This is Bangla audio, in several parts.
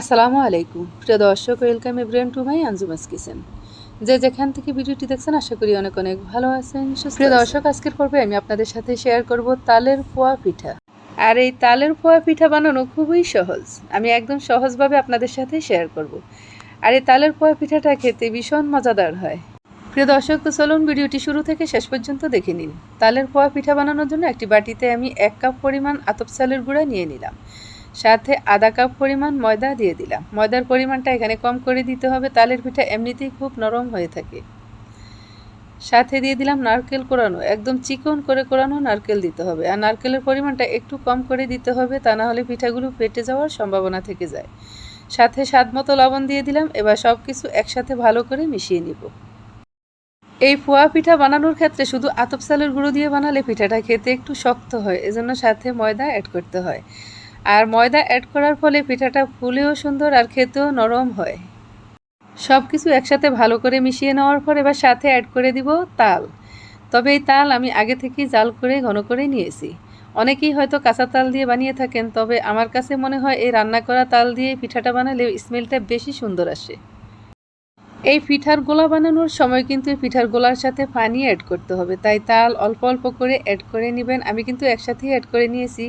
আসসালামু আলাইকুম। প্রিয় দর্শক welcome everyone to my Anjuma's kitchen যে যেখান থেকে ভিডিওটি দেখছেন আশা করি অনেক অনেক ভালো আছেন প্রিয় দর্শক আজকের পর্বে আমি আপনাদের সাথে শেয়ার করব তালের পোয়া পিঠা। আর এই তালের পোয়া পিঠা বানানো খুবই সহজ। আমি একদম সহজভাবে আপনাদের সাথে শেয়ার করব। আর এই তালের পোয়া পিঠাটা খেতে ভীষণ মজাদার হয়। প্রিয় দর্শক তো চলুন ভিডিওটি শুরু থেকে শেষ পর্যন্ত দেখে নিন। তালের পোয়া পিঠা বানানোর জন্য একটি বাটিতে আমি এক কাপ পরিমাণ আতপ চালের গুঁড়া নিয়ে নিলাম। সাথে আধা কাপ পরিমাণ ময়দা দিয়ে দিলাম। ময়দার পরিমাণটা এখানে কম করে দিতে হবে, তালের পিঠা এমনিতেই খুব নরম হয়ে থাকে। সাথে দিয়ে দিলাম নারকেল কোরানো। একদম চিকন করে কোরানো নারকেল দিতে হবে। আর নারকেলের পরিমাণটা একটু কম করে দিতে হবে, তা না হলে পিঠাগুলো ফেটে যাওয়ার সম্ভাবনা থেকে যায়। সাথে স্বাদ মতো লবণ দিয়ে দিলাম। এবার সব কিছু একসাথে ভালো করে মিশিয়ে নিব। এই পোয়া পিঠা বানানোর ক্ষেত্রে শুধু আতপ চালের গুঁড়ো দিয়ে বানালে পিঠাটা খেতে একটু শক্ত হয়, এজন্য সাথে ময়দা অ্যাড করতে হয়। আর ময়দা অ্যাড করার ফলে পিঠাটা ফুলেও সুন্দর আর খেতেও নরম হয়। সব কিছু একসাথে ভালো করে মিশিয়ে নেওয়ার পর এবার সাথে অ্যাড করে দিব তাল। তবে এই তাল আমি আগে থেকেই জাল করে ঘন করে নিয়েছি। অনেকেই হয়তো কাঁচা তাল দিয়ে বানিয়ে থাকেন, তবে আমার কাছে মনে হয় এই রান্না করা তাল দিয়ে পিঠাটা বানালে স্মেলটা বেশি সুন্দর আসে। এই পিঠার গোলা বানানোর সময় কিন্তু পিঠার গোলার সাথে পানি অ্যাড করতে হবে, তাই তাল অল্প অল্প করে অ্যাড করে নেবেন। আমি কিন্তু একসাথেই অ্যাড করে নিয়েছি।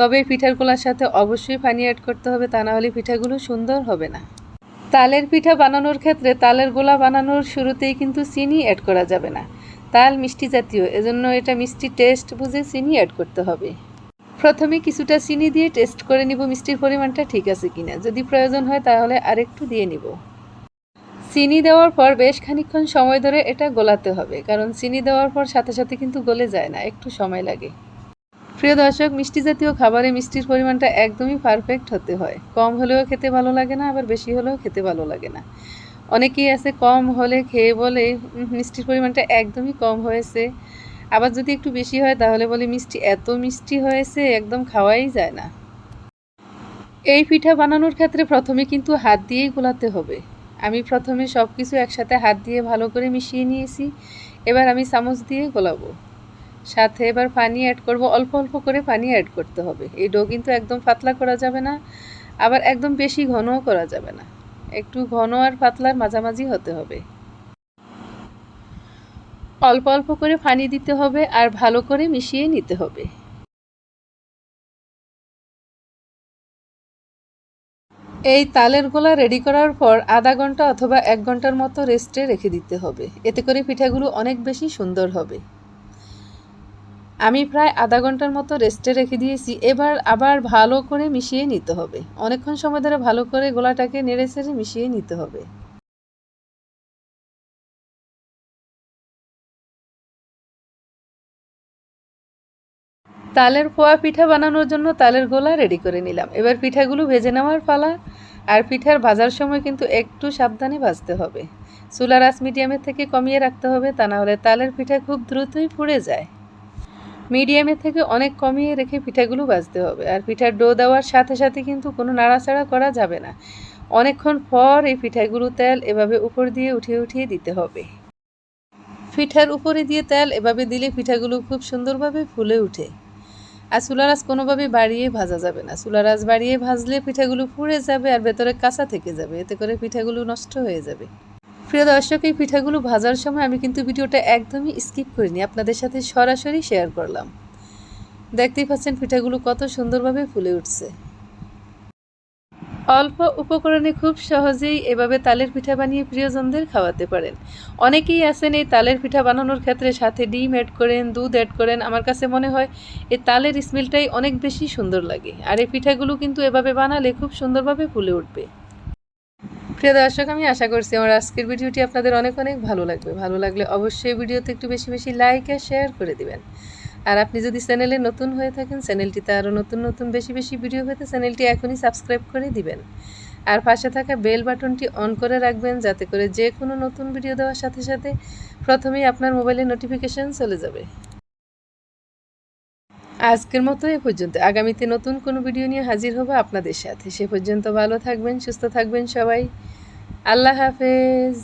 তবে এই পিঠার গোলার সাথে অবশ্যই পানি অ্যাড করতে হবে, তা না হলে পিঠাগুলো সুন্দর হবে না। তালের পিঠা বানানোর ক্ষেত্রে তালের গোলা বানানোর শুরুতেই কিন্তু চিনি অ্যাড করা যাবে না। তাল মিষ্টি জাতীয়, এজন্য এটা মিষ্টি টেস্ট বুঝে চিনি অ্যাড করতে হবে। প্রথমে কিছুটা চিনি দিয়ে টেস্ট করে নিব, মিষ্টির পরিমাণটা ঠিক আছে কিনা। যদি প্রয়োজন হয় তাহলে আরেকটু দিয়ে নিব। চিনি দেওয়ার পর বেশ খানিকক্ষণ সময় ধরে এটা গোলাতে হবে, কারণ চিনি দেওয়ার পর সাথে সাথে কিন্তু গলে যায় না, একটু সময় লাগে। প্রিয় দর্শক, মিষ্টি জাতীয় খাবারে মিষ্টির পরিমাণটা একদমই পারফেক্ট হতে হয়। কম হলেও খেতে ভালো লাগে না, আবার বেশি হলেও খেতে ভালো লাগে না। অনেকেই আছে কম হলে খেয়ে বলে মিষ্টির পরিমাণটা একদমই কম হয়েছে। আবার যদি একটু বেশি হয়, তাহলে বলে, মিষ্টি এত মিষ্টি হয়েছে, একদম খাওয়াই যায় না। এই পিঠা বানানোর ক্ষেত্রে প্রথমে কিন্তু হাত দিয়েই গোলাতে হবে। আমি প্রথমে সব কিছু একসাথে হাত দিয়ে ভালো করে মিশিয়ে নিয়েছি। এবার আমি চামচ দিয়ে গোলাবো। সাথে এবার পানি অ্যাড করব। অল্প অল্প করে পানি অ্যাড করতে হবে। এই ডো কিন্তু একদম পাতলা করা যাবে না, আবার একদম বেশি ঘনও করা যাবে না। একটু ঘন আর পাতলার মাঝামাঝি হতে হবে। অল্প অল্প করে পানি দিতে হবে আর ভালো করে মিশিয়ে নিতে হবে। এই তালের গোলা রেডি করার পর আধা ঘণ্টা অথবা এক ঘণ্টার মতো রেস্টে রেখে দিতে হবে। এতে করে পিঠাগুলো অনেক বেশি সুন্দর হবে। আমি প্রায় আধা ঘণ্টার মতো রেস্টে রেখে দিয়েছি। এবার আবার ভালো করে মিশিয়ে নিতে হবে। অনেকক্ষণ সময় ধরে ভালো করে গোলাটাকে নেড়ে চেড়ে মিশিয়ে নিতে হবে। তালের পোয়া পিঠা বানানোর জন্য তালের গোলা রেডি করে নিলাম। এবার পিঠাগুলো ভেজে নেওয়ার পালা। আর পিঠার ভাজার সময় কিন্তু একটু সাবধানে ভাজতে হবে। চুলার আঁচ মিডিয়ামের থেকে কমিয়ে রাখতে হবে, তা না হলে তালের পিঠা খুব দ্রুতই পুড়ে যায়। মিডিয়ামের থেকে অনেক কমিয়ে রেখে পিঠাগুলো ভাজতে হবে। আর পিঠার ডো দেওয়ার সাথে সাথে কিন্তু কোনো নাড়াচাড়া করা যাবে না। অনেকক্ষণ পর এই পিঠাগুলো তেল এভাবে উপর দিয়ে উঠিয়ে উঠিয়ে দিতে হবে। পিঠার উপরে দিয়ে তেল এভাবে দিলে পিঠাগুলো খুব সুন্দরভাবে ফুলে ওঠে আর আঁচ কোনোভাবে বাড়িয়ে ভাজা যাবে না। আঁচ বাড়িয়ে ভাজলে পিঠাগুলো পুড়ে যাবে আর ভেতরে কাঁচা থেকে যাবে। এতে করে পিঠাগুলো নষ্ট হয়ে যাবে। প্রিয় দর্শক, এই পিঠাগুলো ভাজার সময় আমি কিন্তু ভিডিওটা একদমই স্কিপ করিনি। আপনাদের সাথে সরাসরি শেয়ার করলাম। দেখতেই পাচ্ছেন পিঠাগুলো কত সুন্দরভাবে ফুলে উঠছে। অল্প উপকরণে খুব সহজেই এভাবে তালের পিঠা বানিয়ে প্রিয়জনদের খাওয়াতে পারেন। অনেকেই আছেন এই তালের পিঠা বানানোর ক্ষেত্রে সাথে ডিম অ্যাড করেন, দুধ অ্যাড করেন। আমার কাছে মনে হয় এই তালের স্মেলটাই অনেক বেশি সুন্দর লাগে। আর এই পিঠাগুলো কিন্তু এভাবে বানালে খুব সুন্দরভাবে ফুলে উঠবে। প্রিয় দর্শক, আমি আশা করছি আমার আজকের ভিডিওটি আপনাদের অনেক অনেক ভালো লাগবে। ভালো লাগলে অবশ্যই ভিডিওতে একটু বেশি বেশি লাইক আর শেয়ার করে দিবেন। আর আপনি যদি চ্যানেলে নতুন হয়ে থাকেন, চ্যানেলটিতে আরও নতুন নতুন বেশি বেশি ভিডিও পেতে চ্যানেলটি এখনই সাবস্ক্রাইব করে দিবেন। আর পাশে থাকা বেল বাটনটি অন করে রাখবেন, যাতে করে যে কোনো নতুন ভিডিও দেওয়ার সাথে সাথে প্রথমেই আপনার মোবাইলে নোটিফিকেশন চলে যাবে। আজকের মতো এ পর্যন্ত। আগামীতে নতুন কোনো ভিডিও নিয়ে হাজির হব আপনাদের সাথে। সে পর্যন্ত ভালো থাকবেন, সুস্থ থাকবেন সবাই। আল্লাহ হাফেজ।